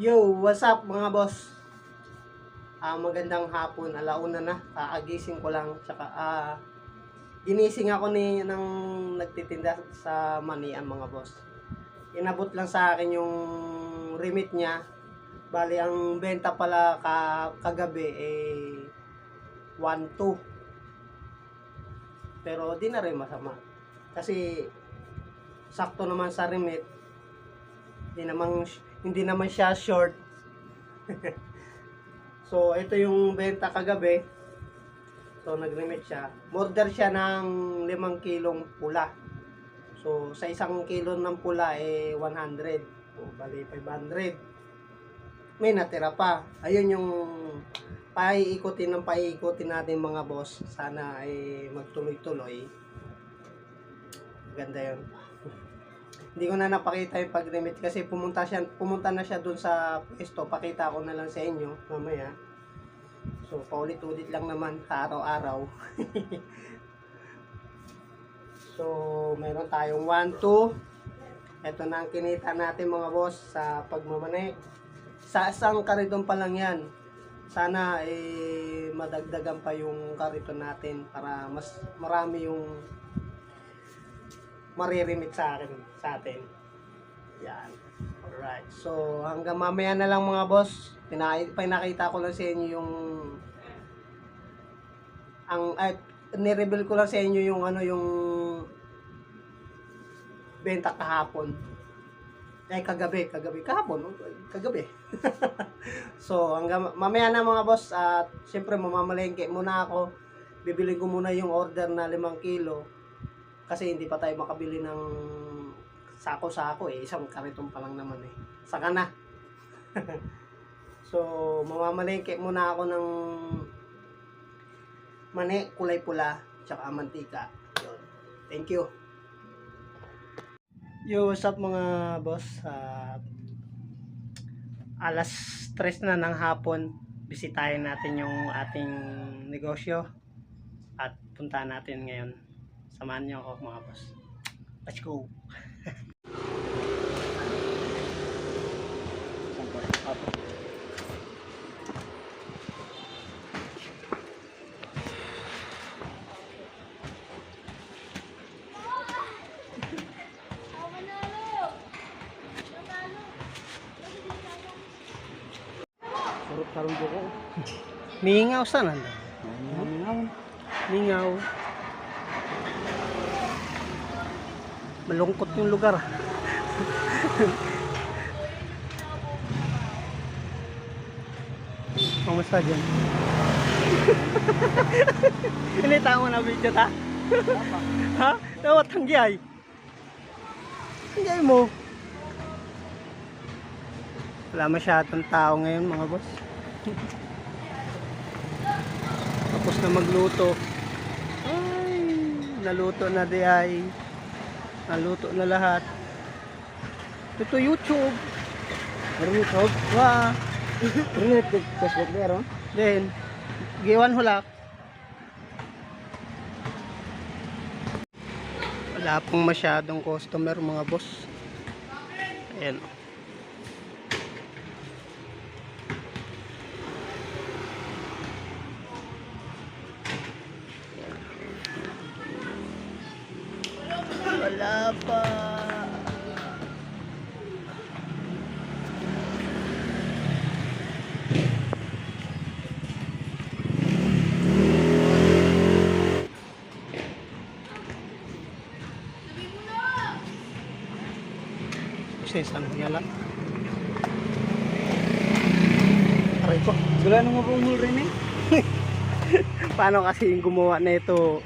Yo, what's up mga boss? Ah, magandang hapon, alauna na. Kaagising ko lang. Tsaka, ah, ginising ako ni ng nagtitinda sa manian mga boss. Inabot lang sa akin yung remit niya. Bali, ang benta pala ka, kagabi eh 1-2. Pero di na rin masama. Kasi sakto naman sa remit. Hindi naman hindi naman siya short. so, ito yung benta kagabi. So, nag-remit siya. Order siya ng 5 kilong pula. So, sa isang kilo ng pula, eh, 100. So, bali, 500. May natira pa. Ayun yung paiikutin ng paiikutin natin mga boss. Sana ay magtuloy-tuloy. Ganda yun. Hindi ko na napakita yung pag-remit kasi pumunta siya pumunta na siya doon sa pwesto. Pakita ko na lang sa inyo mamaya. So, paulit-ulit lang naman sa araw-araw. so, meron tayong 1, 2. Ito na ang kinita natin mga boss sa pagmamane. Sa isang kariton pa lang yan. Sana eh madagdagan pa yung kariton natin para mas marami yung maririmit sa akin sa atin. Yan. Alright. So, hanggang mamaya na lang mga boss. Pinakita, ko lang sa inyo yung ang ay, ni-reveal ko lang sa inyo yung ano yung benta kahapon. Ay, kagabi, kagabi, kahapon, kagabi. so, hanggang mamaya na mga boss, at syempre mamamalengke muna ako. Bibili ko muna yung order na 5 kilo kasi hindi pa tayo makabili ng sako-sako eh. Isang kariton pa lang naman eh. Saka na. so, mamamalengke muna ako ng mani, kulay pula, tsaka mantika. Yun. Thank you. Yo, what's up mga boss? Ah, alas 3 na ng hapon, bisitahin natin yung ating negosyo at punta natin ngayon. Samahan niyo ako mga boss. Let's go! Surut sarung buko. Mingaw sana. Mingaw. Mingaw. Malungkot yung lugar. Kamusta dyan? Ini tama na video ta? ha? Dapat tanggay. Tanggay mo. Wala masyadong tao ngayon mga boss. Tapos na magluto. Ay, naluto na di ay. Naluto na lahat. Ito YouTube. YouTube. Wah, Meron YouTube. Facebook meron. din. Giwan hulak. Wala pong masyadong customer mga boss. Ayan. Hiyala. Aray ko. Gula nung mabungol rin eh. Paano kasi yung gumawa na ito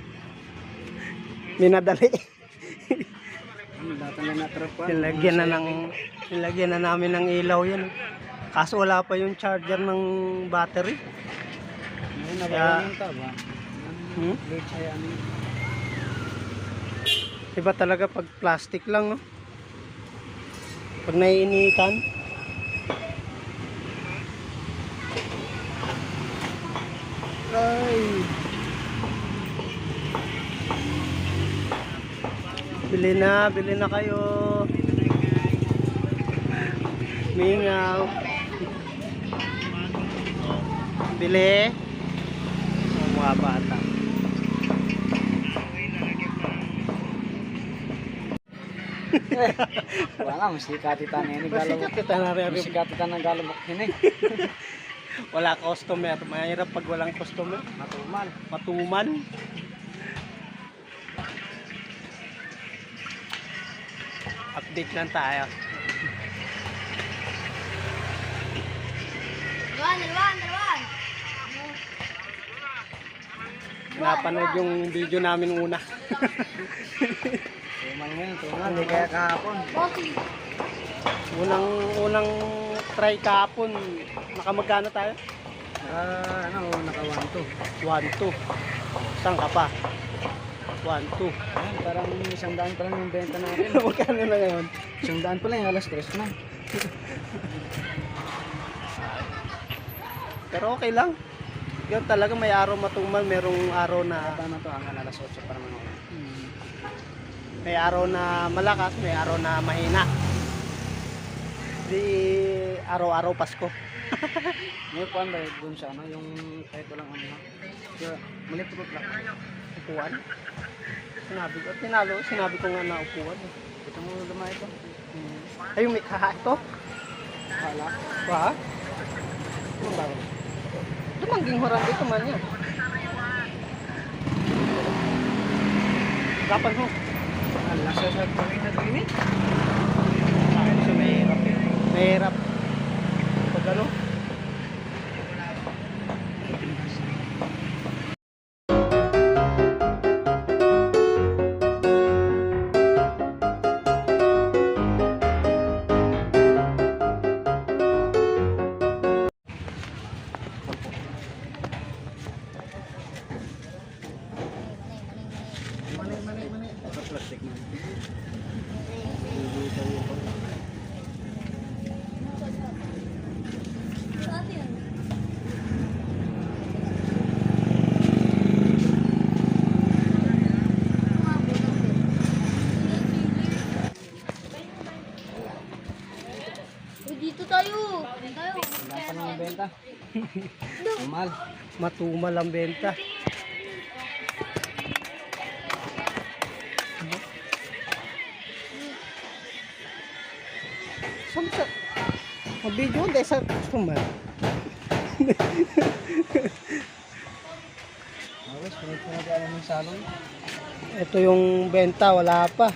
minadali. Ano nilagyan na ng nilagyan na namin ng ilaw yan. Kaso wala pa yung charger ng battery. Kaya-? Hmm? Ano. Iba talaga pag plastic lang, no? Pag naiinitan. Ay. Bili na, bili na kayo. Mingaw. Bili. Mga bata. Wala, musikat ita na ini galo. Basikat kita na rin. Musikat ita na galo mo kini. Wala customer. Mahirap pag walang customer. Matumal. Matuman. Update lang tayo. Dalawan, dalawan, dalawan. Napanood yung video namin una. Tumal. Hindi kaya kahapon. Bossy. unang unang try kahapon. Nakamagkano tayo? Naka, ano, naka 1 2. 1, 2. Saan ka pa? 1, 2. Ayan, parang isang daan pa lang yung benta natin. Magkano na ngayon? Isang daan pa lang, yung alas 3 na. Pero okay lang. Yun talaga may araw matumal, merong araw na Tama to, hanggang alas 8 pa naman ako. May araw na malakas, may araw na mahina. Di araw-araw Pasko. Ngayon po, ba, dun sa ano, yung kahit walang ano na. Kaya, malipot lang. Upuan. Sinabi ko, tinalo, sinabi ko nga na upuan. Ito mo lumay ito. Ay, may kaha ito? Hala. Ba? Ano ba? Dumangging horan dito man yan. Dapan ho. Hala, sa sa pangin na. Kasi mahirap eh. Mahirap. Tumal. Matumal ang benta. Saan sa... Mag-video dahil sa customer. Na dyan ng salon. Ito yung benta, wala pa.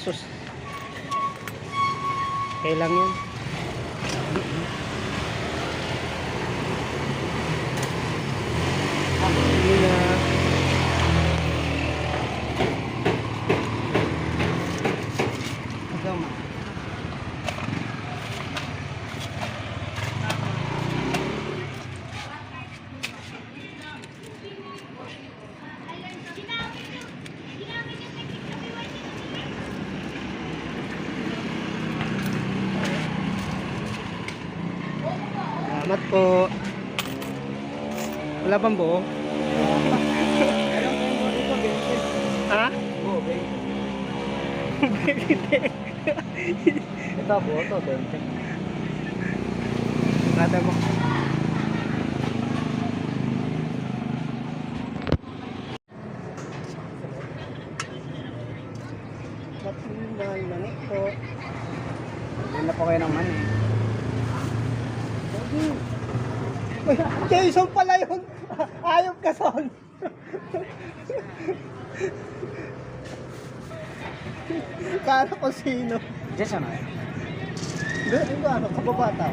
Sus. Kailang yun. Ah, hindi na. Ikaw ma. Salamat po. Bang buo? Ha? Oo, babe. Ito po, ito, 20. Nada mo. Matumal lang po. Hindi na po kayo ng money. Uy, Jason pala yun. Ayop ka son. Kala ko sino. Jess, ano? Hindi, hindi ano, kababata.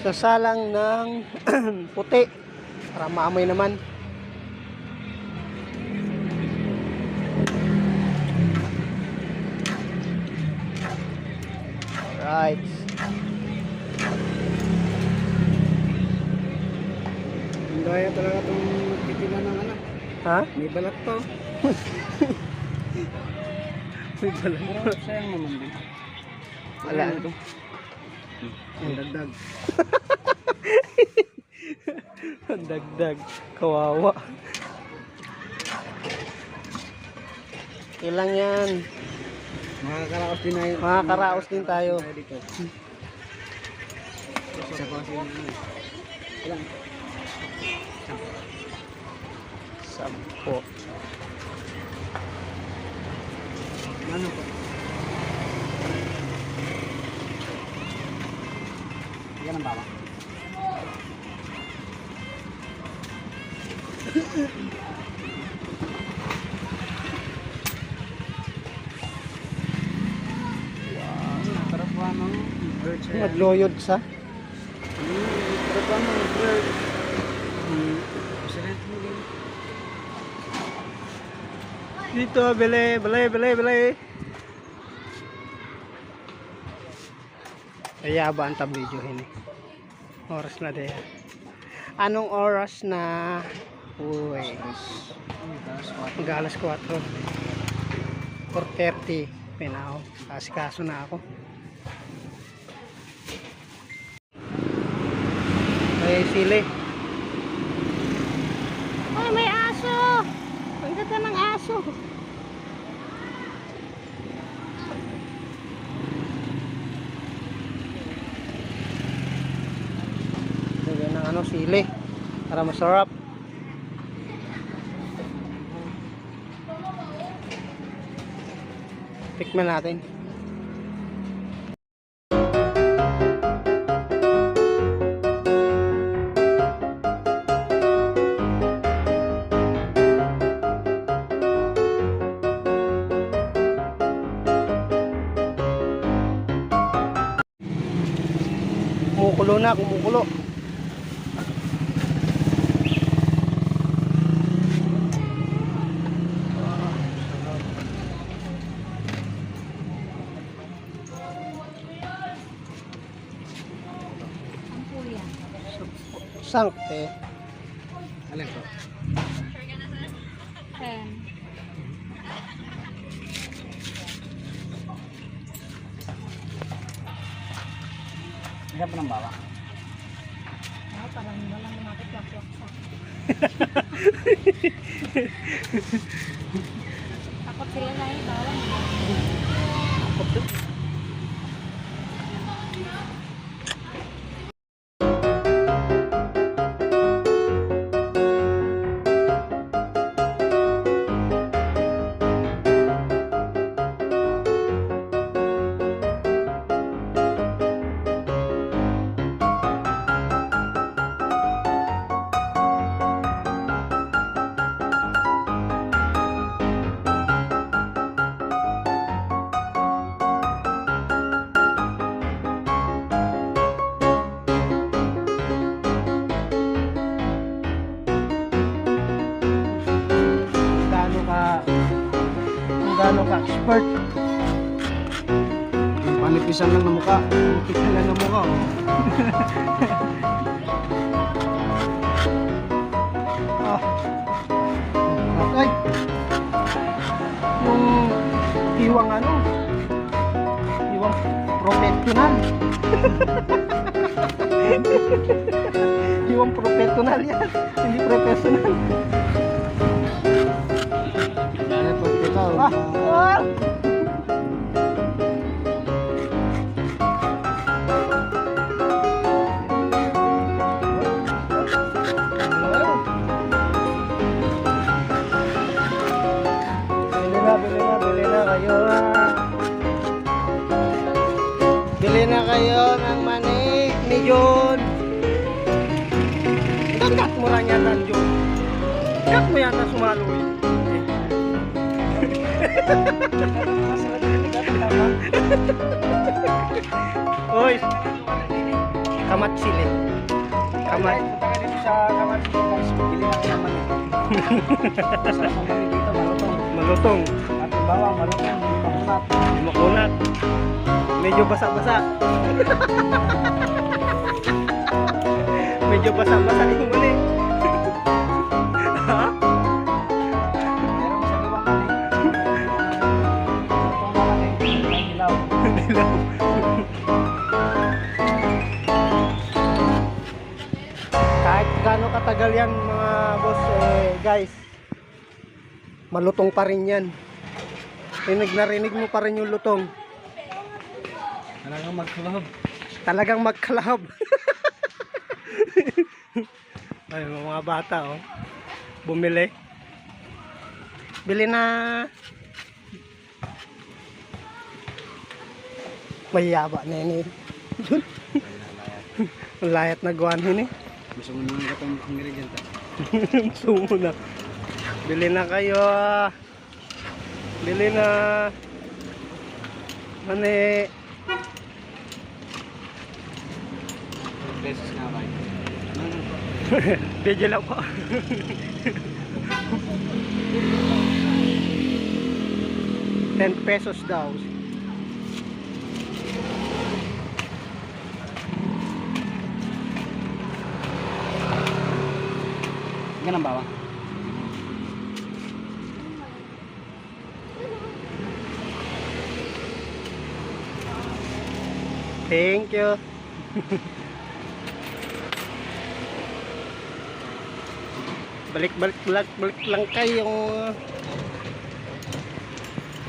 Sasalang ng puti. Para maamoy naman. Right. Ang daya talaga itong titila ng ano. Ha? May balat pa. May balat. Pero sayang naman din. Wala. Ano? Ang dagdag. Ang dagdag. Kawawa. Ilang yan. Makakaraos din yun. Makakaraos din tayo. Tayo Isa ko kasi ano. Ilang? Sampo. Ano po? Yan ang bawang. Magloyod sa. Hmm, sarap ba no? Bird. Hmm, sarap mo din. Dito, bili, bili, bili, bili. Kaya ba ang tablidyohin eh? Oras na din. Anong oras na? Uy, Hmm, tapos what? mag alas 4. 4.30. Pinaw. Kasikaso na ako. May sili. Ay, may aso! Ang ganda ng aso. Lagyan ng ano, sili. Para masarap. Tikman natin. Kumukulo na, kumukulo. Sangte. Expert. Panipisan lang ng mukha. Tignan lang ng mukha. Oh. ah. Ay. Yung hiwang ano? Hiwang professional. hiwang professional yan. Hindi professional. Oy, kamat sili. Kamat. Sa kamat guys. Bili ang mali dito, malutong. Malutong. At bawang, malutong. Makunat. Makunat. Medyo basa-basa. Medyo basa-basa yung mali. Gaano katagal yan mga boss, eh, guys, malutong pa rin yan. Rinig na rinig mo pa rin yung lutong. Talagang magkulab. Talagang magkalab. Ay, mga bata, oh. Bumili. Bili na. May yaba na yun eh. Layat na guwanhin eh. Gusto mo nang gatong ingredient. Sumo na. Bili na kayo. Bili na. Mani. Beses na. Ano? Video lang po. Ten pesos daw. Ganun ba? Thank you. balik balik balik balik lang kayong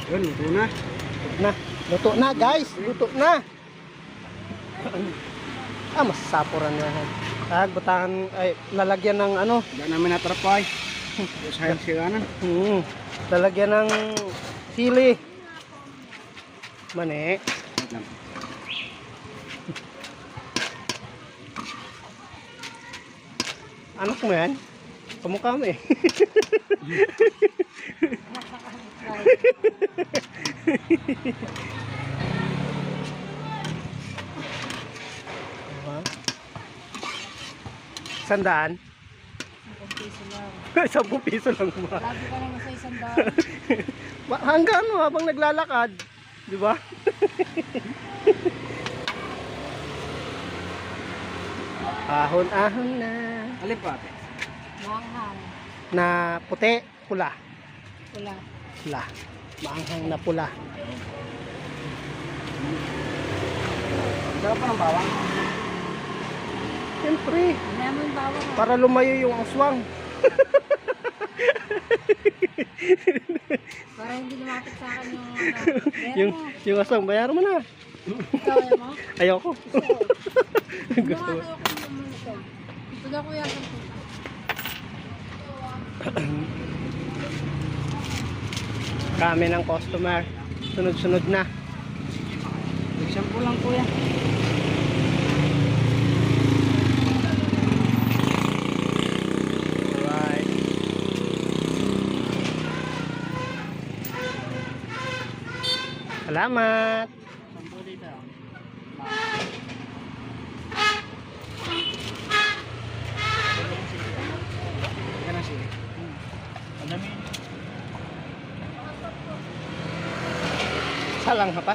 Yun, luto na. na luto na guys luto na ah masasapuran na yan ah butangan ay lalagyan ng ano? Hindi namin natrapay. Sayang siya na. hmm, lalagyan ng sili. Mani. Anak mo yan? Kamukha mo eh Sandaan? Piso lang. Sampung piso lang ba? Lagi ka naman sa isang daan. Hanggang ano habang naglalakad, di ba? Ahon-ahon na. Alin pa ate? Maanghang. Na puti, pula. Pula. Pula. Maanghang na pula. Sarap pa ng bawang. Siyempre, para lumayo yung aswang. Para hindi lumapit sa akin yung. Pero Yung, mo. yung aswang, bayaran mo na. Ikaw ayaw mo? Ayoko. Hindi nga ayaw ko ito. Kami ng customer. Sunod-sunod na. Example lang kuya. Alright. Salamat. Salang pa?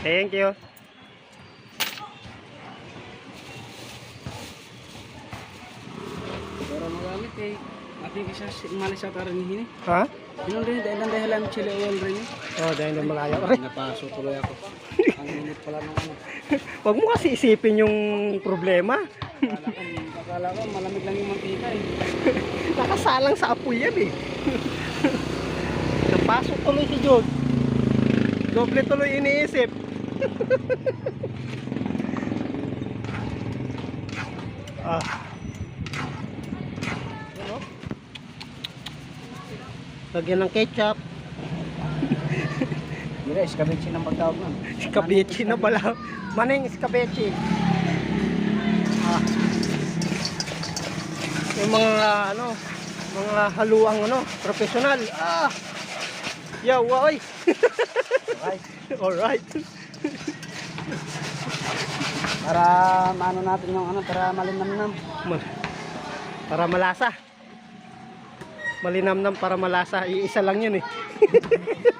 Thank you. Pero magamit eh. Ati isa umalis sa tarin ni Ha? Yun rin, dahil ang dahilan chili oil rin. Oh, dahil na malayo. Aray, Napaso tuloy ako. Ang init pala ng ano. Wag mo kasi isipin yung problema. Akala ko malamig lang yung mantika eh. Nakasalang sa apoy yan eh. Napasok tuloy si Jod. Doble tuloy iniisip. ah. Lagyan ng ketchup. Mira, iskabitsi ng pagtawag nun. Skabechi na pala. Maning skabechi. Ah. Yung mga ano, mga haluang ano, professional. Ah. Yo, oy. Right. Alright. Para maano natin yung ano, para malinamnam. Ma- para malasa. Malinamnam para malasa. Iisa lang yun eh.